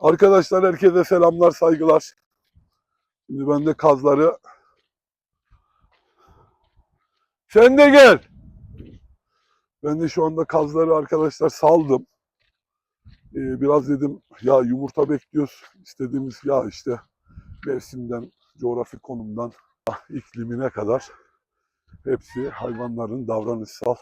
Arkadaşlar herkese selamlar, saygılar. Şimdi ben de kazları... Sen de gel. Ben de şu anda kazları arkadaşlar saldım. Ee, biraz dedim ya yumurta bekliyoruz. İstediğimiz ya işte mevsimden, coğrafi konumdan iklimine kadar hepsi hayvanların davranışsal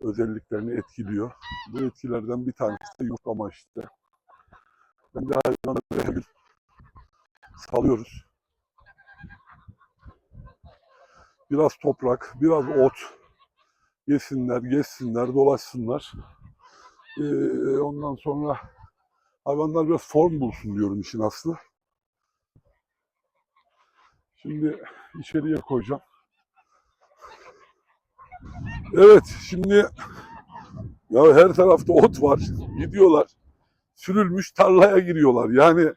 özelliklerini etkiliyor. Bu etkilerden bir tanesi de yumurtlama işte. Ben de hayvanları her salıyoruz. Biraz toprak, biraz ot yesinler, geçsinler, dolaşsınlar. Ee, ondan sonra hayvanlar biraz form bulsun diyorum işin aslı. Şimdi içeriye koyacağım. Evet, şimdi ya her tarafta ot var. Gidiyorlar. Sürülmüş tarlaya giriyorlar. Yani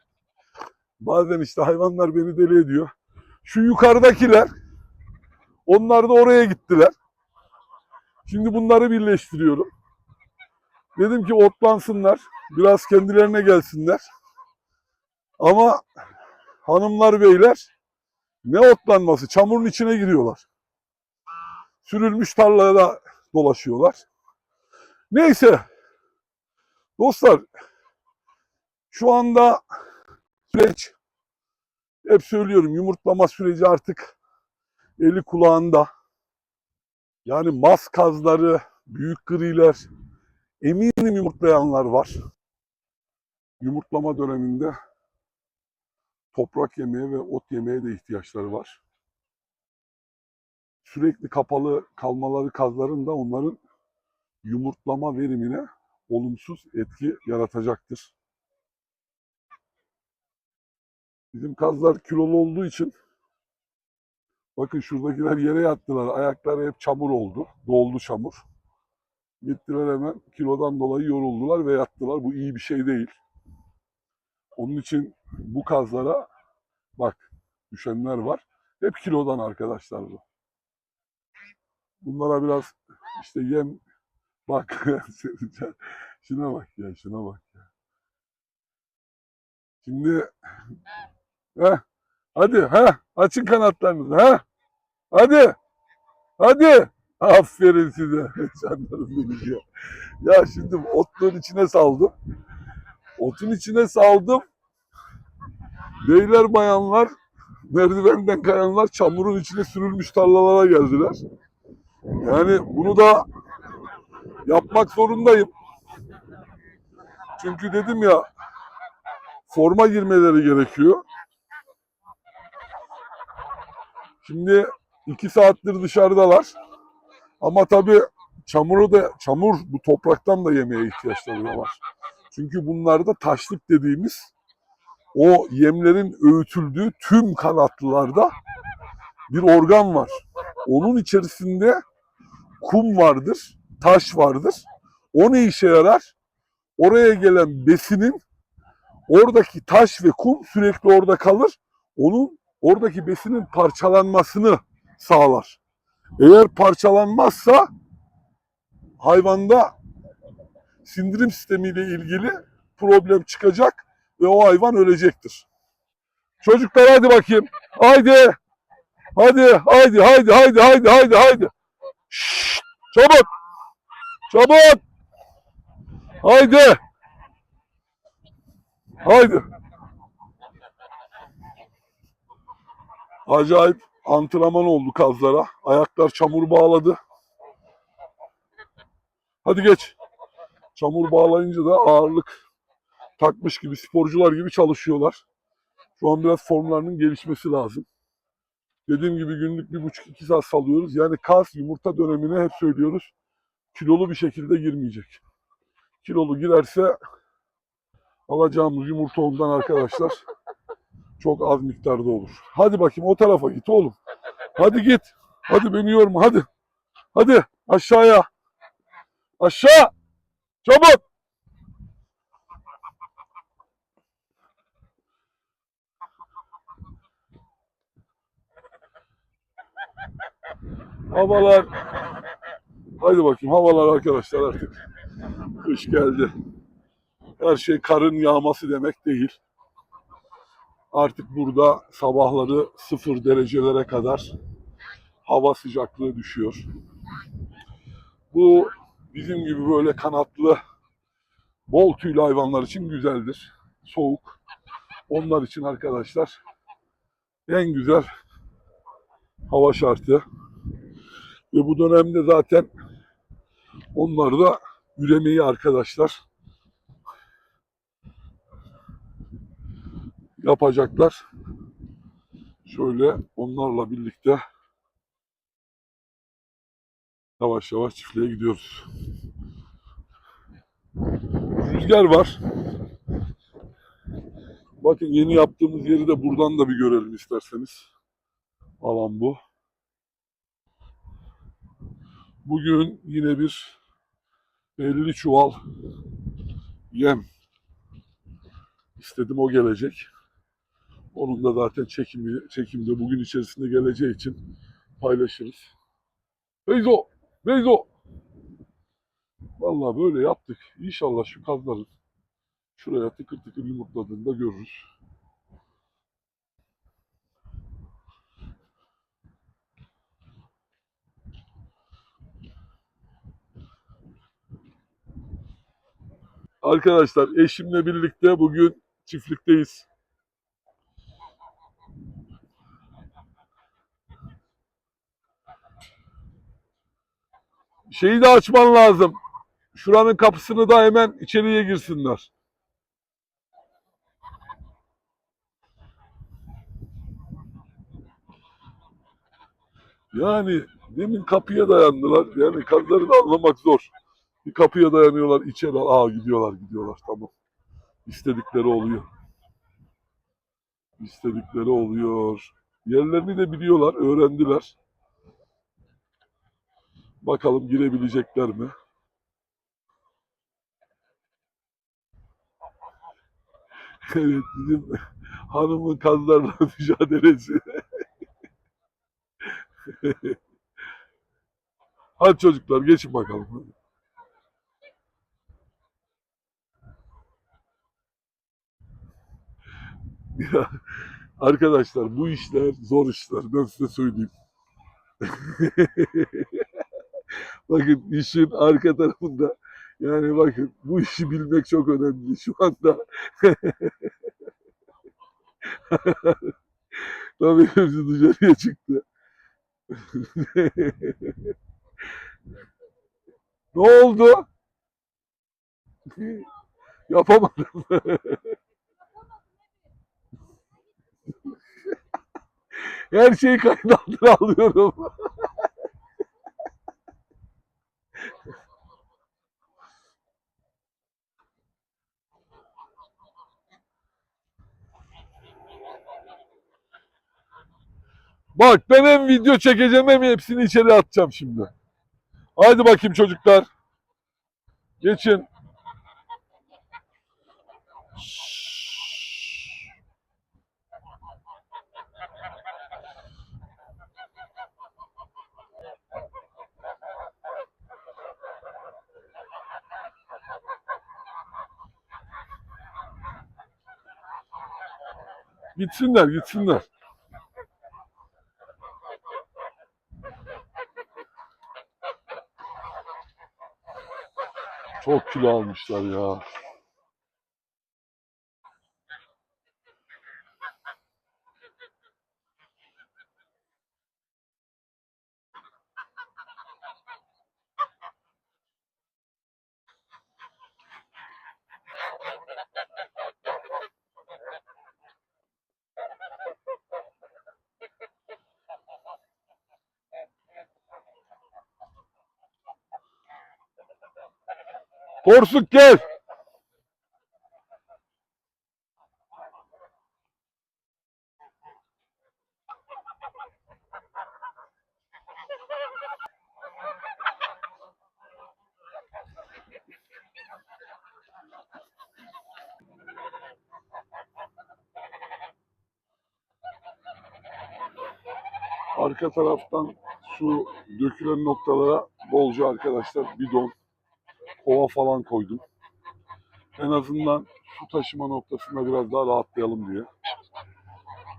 bazen işte hayvanlar beni deli ediyor. Şu yukarıdakiler onlar da oraya gittiler. Şimdi bunları birleştiriyorum. Dedim ki otlansınlar. Biraz kendilerine gelsinler. Ama hanımlar beyler ne otlanması? Çamurun içine giriyorlar. Sürülmüş tarlada dolaşıyorlar. Neyse. Dostlar şu anda süreç hep söylüyorum yumurtlama süreci artık eli kulağında. Yani mas kazları, büyük griler, eminim yumurtlayanlar var. Yumurtlama döneminde toprak yemeye ve ot yemeye de ihtiyaçları var. Sürekli kapalı kalmaları kazların da onların yumurtlama verimine olumsuz etki yaratacaktır. Bizim kazlar kilolu olduğu için bakın şuradakiler yere yattılar. Ayakları hep çamur oldu. Doldu çamur. Gittiler hemen kilodan dolayı yoruldular ve yattılar. Bu iyi bir şey değil. Onun için bu kazlara bak düşenler var. Hep kilodan arkadaşlar bu. Bunlara biraz işte yem bak şuna bak ya şuna bak ya. Şimdi heh, hadi ha açın kanatlarınızı ha hadi hadi aferin size canlarım benim ya. Şimdi otların içine saldım. Otun içine saldım. Beyler bayanlar merdivenden kayanlar çamurun içine sürülmüş tarlalara geldiler. Yani bunu da yapmak zorundayım. Çünkü dedim ya forma girmeleri gerekiyor. Şimdi iki saattir dışarıdalar. Ama tabii çamuru da çamur bu topraktan da yemeye ihtiyaçları var. Çünkü bunlarda taşlık dediğimiz o yemlerin öğütüldüğü tüm kanatlılarda bir organ var. Onun içerisinde kum vardır, taş vardır. O ne işe yarar? Oraya gelen besinin oradaki taş ve kum sürekli orada kalır. Onun oradaki besinin parçalanmasını sağlar. Eğer parçalanmazsa hayvanda sindirim sistemiyle ilgili problem çıkacak ve o hayvan ölecektir. Çocuklar hadi bakayım. Haydi. Hadi, haydi, haydi, haydi, haydi, haydi, haydi. Şşt, çabuk. Çabuk. Haydi. Haydi. Acayip antrenman oldu kazlara. Ayaklar çamur bağladı. Hadi geç. Çamur bağlayınca da ağırlık takmış gibi sporcular gibi çalışıyorlar. Şu an biraz formlarının gelişmesi lazım. Dediğim gibi günlük bir buçuk iki saat salıyoruz. Yani kaz yumurta dönemine hep söylüyoruz. Kilolu bir şekilde girmeyecek. Kilolu girerse alacağımız yumurta ondan arkadaşlar çok az miktarda olur. Hadi bakayım o tarafa git oğlum. Hadi git. Hadi beni yorma hadi. Hadi aşağıya. Aşağı. Çabuk. Havalar. Haydi bakayım havalar arkadaşlar artık. Kış geldi. her şey karın yağması demek değil. Artık burada sabahları sıfır derecelere kadar hava sıcaklığı düşüyor. Bu bizim gibi böyle kanatlı, bol tüylü hayvanlar için güzeldir. Soğuk. Onlar için arkadaşlar en güzel hava şartı. Ve bu dönemde zaten onlar da üremeyi arkadaşlar yapacaklar. Şöyle onlarla birlikte yavaş yavaş çiftliğe gidiyoruz. Rüzgar var. Bakın yeni yaptığımız yeri de buradan da bir görelim isterseniz. Alan bu. Bugün yine bir 50 çuval yem istedim o gelecek. Onun da zaten çekimi, çekimde bugün içerisinde geleceği için paylaşırız. Beyzo! Beyzo! Vallahi böyle yaptık. İnşallah şu kazların şuraya tıkır tıkır yumurtladığında görürüz. Arkadaşlar eşimle birlikte bugün çiftlikteyiz. Şeyi de açman lazım. Şuranın kapısını da hemen içeriye girsinler. Yani demin kapıya dayandılar. Yani kazları da anlamak zor. Bir kapıya dayanıyorlar, içeri. Aa gidiyorlar, gidiyorlar. Tamam. İstedikleri oluyor. İstedikleri oluyor. Yerlerini de biliyorlar, öğrendiler. Bakalım girebilecekler mi? Evet, bizim hanımın kazlarla mücadelesi. Hadi çocuklar geçin bakalım. Ya, arkadaşlar bu işler zor işler. Ben size söyleyeyim. Bakın işin arka tarafında yani bakın bu işi bilmek çok önemli şu anda. Tabii hepsi dışarıya çıktı. ne oldu? Yapamadım. Her şeyi kayıt alıyorum. Bak ben hem video çekeceğim hem hepsini içeri atacağım şimdi. Haydi bakayım çocuklar. Geçin. Gitsinler, gitsinler. Çok kilo almışlar ya. Porsuk gel. Arka taraftan su dökülen noktalara bolca arkadaşlar bidon, kova falan koydum. En azından su taşıma noktasında biraz daha rahatlayalım diye.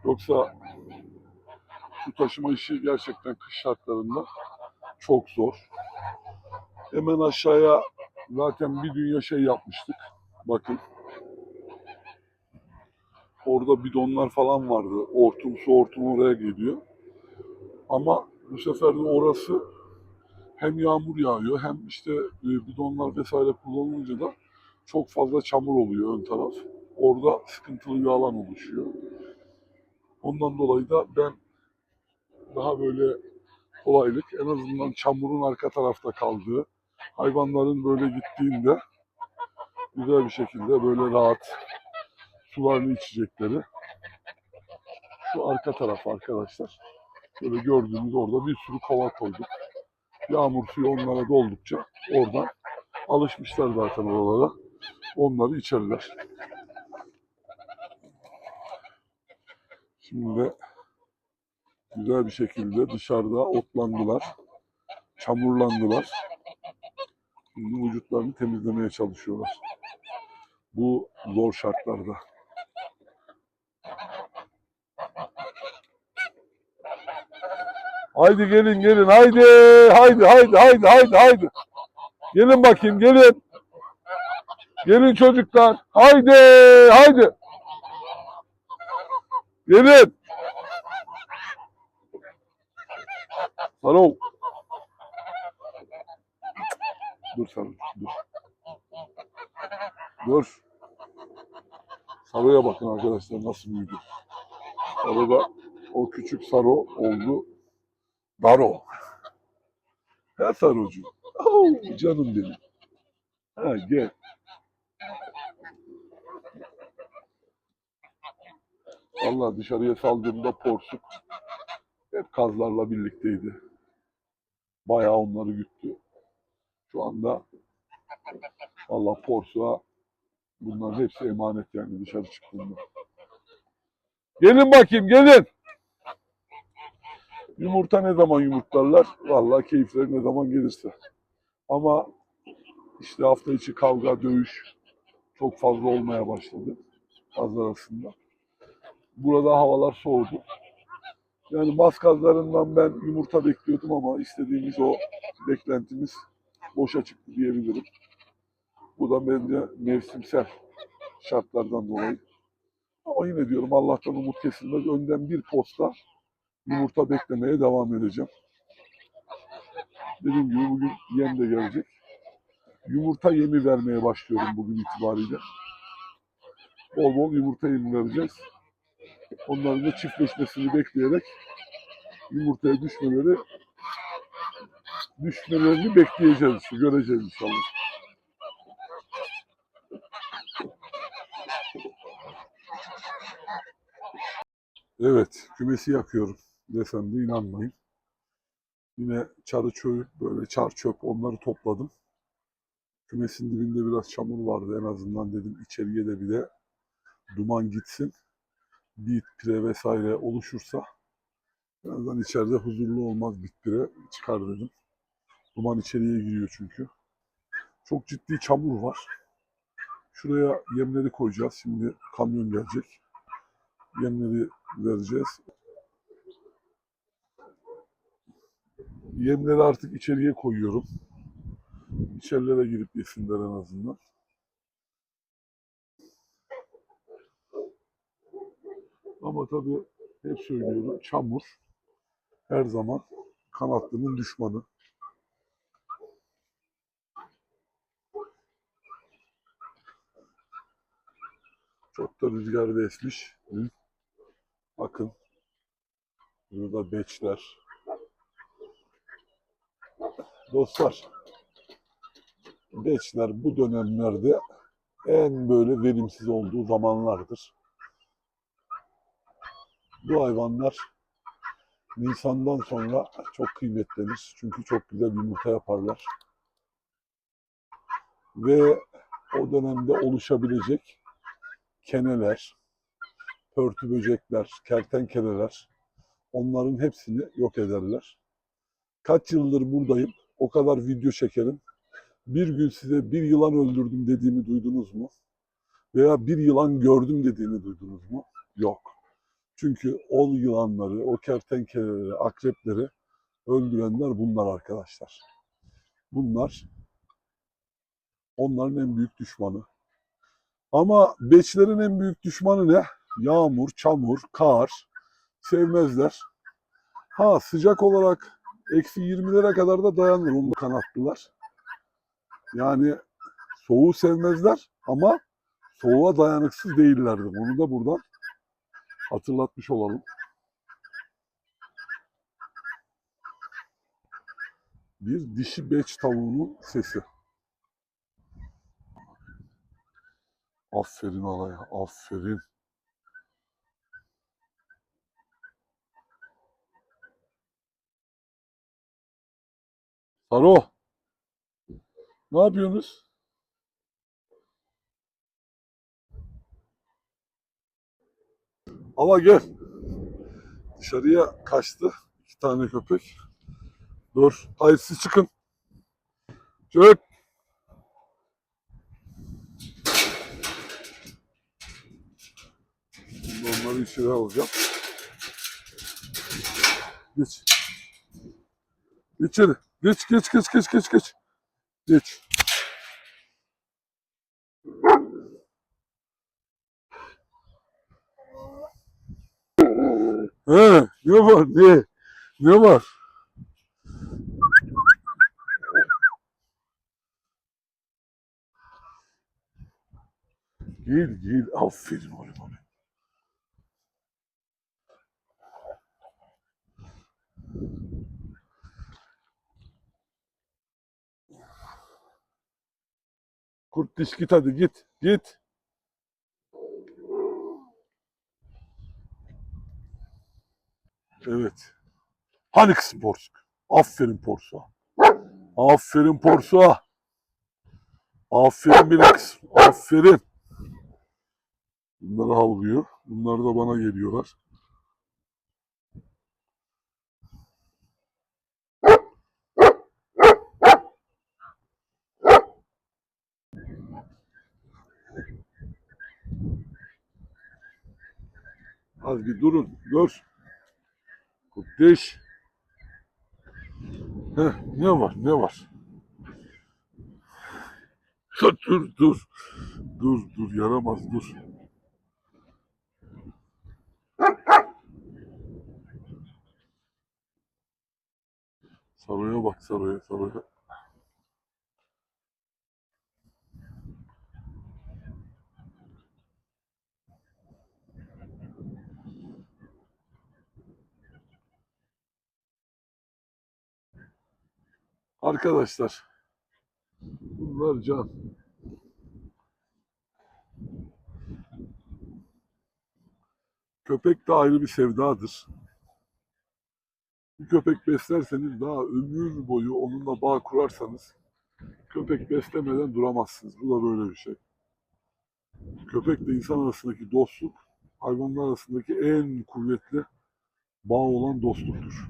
Yoksa su taşıma işi gerçekten kış şartlarında çok zor. Hemen aşağıya zaten bir dünya şey yapmıştık. Bakın. Orada bidonlar falan vardı. Hortum su hortumu oraya geliyor. Ama bu sefer de orası hem yağmur yağıyor hem işte e, bidonlar vesaire kullanılınca da çok fazla çamur oluyor ön taraf. Orada sıkıntılı bir alan oluşuyor. Ondan dolayı da ben daha böyle kolaylık en azından çamurun arka tarafta kaldığı, hayvanların böyle gittiğinde güzel bir şekilde böyle rahat sularını içecekleri şu arka taraf arkadaşlar. Böyle gördüğünüz orada bir sürü kova koyduk. Yağmur suyu onlara doldukça oradan alışmışlar zaten oralara. Onları içerler. Şimdi güzel bir şekilde dışarıda otlandılar. Çamurlandılar. Şimdi vücutlarını temizlemeye çalışıyorlar. Bu zor şartlarda. Haydi gelin gelin haydi haydi haydi haydi haydi haydi. Gelin bakayım gelin. Gelin çocuklar. Haydi haydi. Gelin. Saro. Dur Saro dur. Dur. Saro'ya bakın arkadaşlar nasıl büyüdü. Saro da o küçük Saro oldu. Daro. Ha Sarocu. Oh, canım benim. Ha gel. Vallahi dışarıya saldığımda porsuk hep kazlarla birlikteydi. Bayağı onları güttü. Şu anda vallahi porsuğa bunların hepsi emanet yani dışarı çıktığında. Gelin bakayım gelin. Yumurta ne zaman yumurtlarlar? Vallahi keyifleri ne zaman gelirse. Ama işte hafta içi kavga, dövüş çok fazla olmaya başladı kazlar arasında. Burada havalar soğudu. Yani maskazlarından ben yumurta bekliyordum ama istediğimiz o beklentimiz boşa çıktı diyebilirim. Bu da bence mevsimsel şartlardan dolayı. Ama yine diyorum Allah'tan umut kesilmez. Önden bir posta yumurta beklemeye devam edeceğim. Dediğim gibi bugün yem de gelecek. Yumurta yemi vermeye başlıyorum bugün itibariyle. Bol bol yumurta yemi vereceğiz. Onların da çiftleşmesini bekleyerek yumurtaya düşmeleri düşmelerini bekleyeceğiz göreceğiz inşallah. Evet, kümesi yakıyorum desem de inanmayın. Yine çarı çöp, böyle çar çöp onları topladım. Kümesin dibinde biraz çamur vardı en azından dedim içeriye de bir de duman gitsin. Bit, pire vesaire oluşursa azından içeride huzurlu olmaz bit pire çıkar dedim. Duman içeriye giriyor çünkü. Çok ciddi çamur var. Şuraya yemleri koyacağız. Şimdi kamyon gelecek. Yemleri vereceğiz. Yemleri artık içeriye koyuyorum. İçerilere girip yesinler en azından. Ama tabii hep söylüyorum çamur her zaman kanatlının düşmanı. Çok da rüzgar da. Bakın. Burada beçler. Dostlar. Beçler bu dönemlerde en böyle verimsiz olduğu zamanlardır. Bu hayvanlar Nisan'dan sonra çok kıymetlenir. Çünkü çok güzel yumurta yaparlar. Ve o dönemde oluşabilecek keneler, pörtü böcekler, kertenkeleler onların hepsini yok ederler. Kaç yıldır buradayım. O kadar video çekerim. Bir gün size bir yılan öldürdüm dediğimi duydunuz mu? veya bir yılan gördüm dediğini duydunuz mu? Yok. Çünkü o yılanları, o kertenkeleleri, akrepleri öldürenler bunlar arkadaşlar. Bunlar onların en büyük düşmanı. Ama beçlerin en büyük düşmanı ne? Yağmur, çamur, kar. Sevmezler. Ha sıcak olarak eksi 20'lere kadar da dayanır onu da kanatlılar. Yani soğuğu sevmezler ama soğuğa dayanıksız değillerdir. Onu da buradan hatırlatmış olalım. Bir dişi beç tavuğunun sesi. Aferin alaya, aferin. Saro. Ne yapıyorsunuz? Ama gel. Dışarıya kaçtı. iki tane köpek. Dur. Hayır siz çıkın. Çık. Onları içeri alacağım. Geç. İçeri. Geç geç geç geç geç geç. Geç. He, ne var ne? Ne var? Gel gel aferin oğlum oğlum. Kurt diş git hadi git git. Evet. Hani kızım porsuk? Aferin porsuğa. Aferin porsuğa. Aferin benim kızım. Aferin. Bunları havlıyor. Bunlar da bana geliyorlar. Az bir durun. Dur. Kurtdiş. Heh, ne var ne var? Dur dur dur. Dur yaramaz dur. Saroya bak saroya saroya. Arkadaşlar bunlar can. Köpek de ayrı bir sevdadır. Bir köpek beslerseniz daha ömür boyu onunla bağ kurarsanız köpek beslemeden duramazsınız. Bu da böyle bir şey. Köpekle insan arasındaki dostluk hayvanlar arasındaki en kuvvetli bağ olan dostluktur.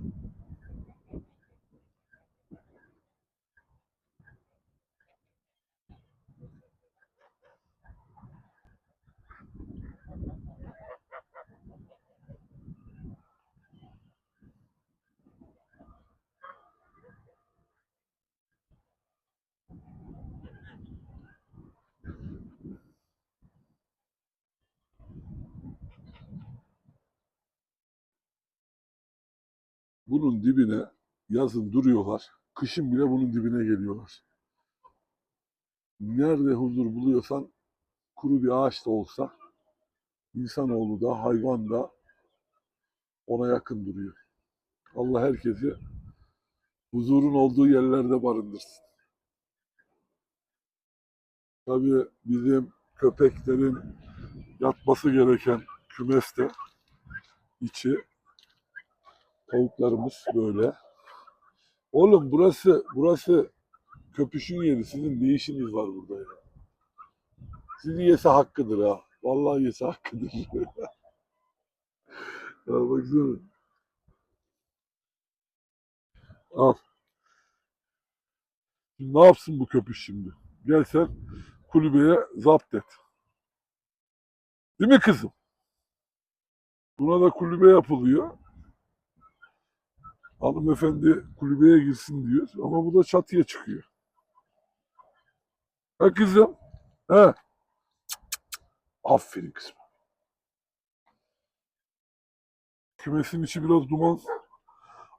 Bunun dibine yazın duruyorlar. Kışın bile bunun dibine geliyorlar. Nerede huzur buluyorsan kuru bir ağaç da olsa insanoğlu da hayvan da ona yakın duruyor. Allah herkesi huzurun olduğu yerlerde barındırsın. Tabii bizim köpeklerin yatması gereken kümeste içi tavuklarımız böyle. Oğlum burası burası köpüşün yeri. Sizin ne işiniz var burada ya? Sizi yese hakkıdır ha. Vallahi yese hakkıdır. ya baksana. Al. Şimdi ne yapsın bu köpüş şimdi? Gel sen kulübeye zapt et. Değil mi kızım? Buna da kulübe yapılıyor. Hanımefendi kulübeye girsin diyor. Ama bu da çatıya çıkıyor. Ha kızım? He? Aferin kızım. Kümesin içi biraz duman.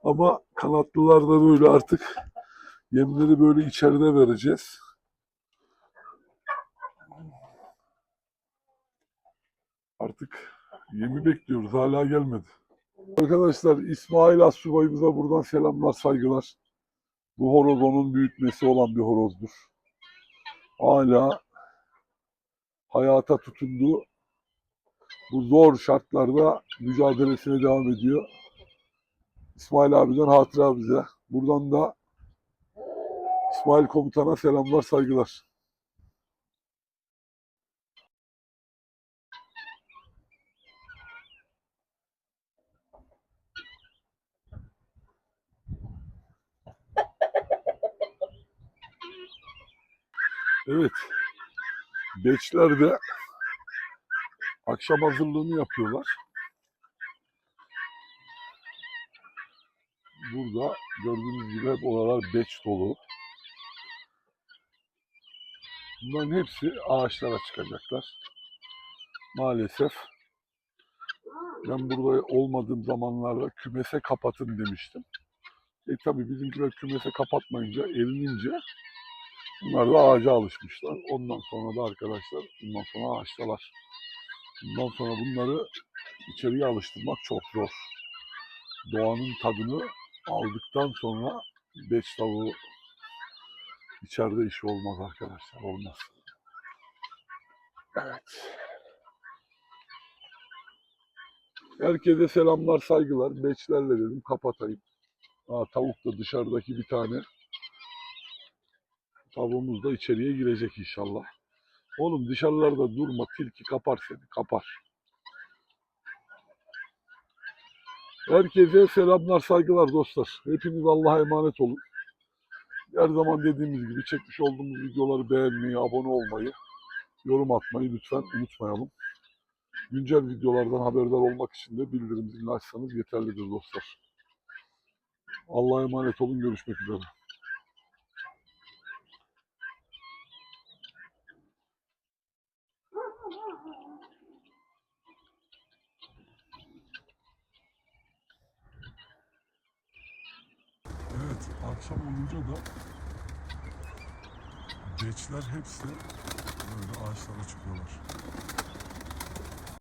Ama kanatlılar da böyle artık yemleri böyle içeride vereceğiz. Artık yemi bekliyoruz. Hala gelmedi. Arkadaşlar İsmail Assubay'ımıza buradan selamlar, saygılar. Bu horoz onun büyütmesi olan bir horozdur. Hala hayata tutundu. Bu zor şartlarda mücadelesine devam ediyor. İsmail abiden hatıra bize. Buradan da İsmail komutana selamlar, saygılar. Evet. Beçler de akşam hazırlığını yapıyorlar. Burada gördüğünüz gibi hep oralar beç dolu. Bunların hepsi ağaçlara çıkacaklar. Maalesef ben burada olmadığım zamanlarda kümese kapatın demiştim. E tabi bizimkiler kümese kapatmayınca, erinince bunlar da ağaca alışmışlar. Ondan sonra da arkadaşlar bundan sonra ağaçtalar. Bundan sonra bunları içeriye alıştırmak çok zor. Doğanın tadını aldıktan sonra beş tavuğu içeride işi olmaz arkadaşlar. Olmaz. Evet. Herkese selamlar, saygılar. Beçlerle dedim kapatayım. Aa, tavuk da dışarıdaki bir tane. Tavuğumuz da içeriye girecek inşallah. Oğlum dışarılarda durma. Tilki kapar seni. Kapar. Herkese selamlar, saygılar dostlar. Hepiniz Allah'a emanet olun. Her zaman dediğimiz gibi çekmiş olduğumuz videoları beğenmeyi, abone olmayı, yorum atmayı lütfen unutmayalım. Güncel videolardan haberdar olmak için de bildirim zilini açsanız yeterlidir dostlar. Allah'a emanet olun. Görüşmek üzere. Evet, akşam olunca da beçler hepsi böyle ağaçlara çıkıyorlar.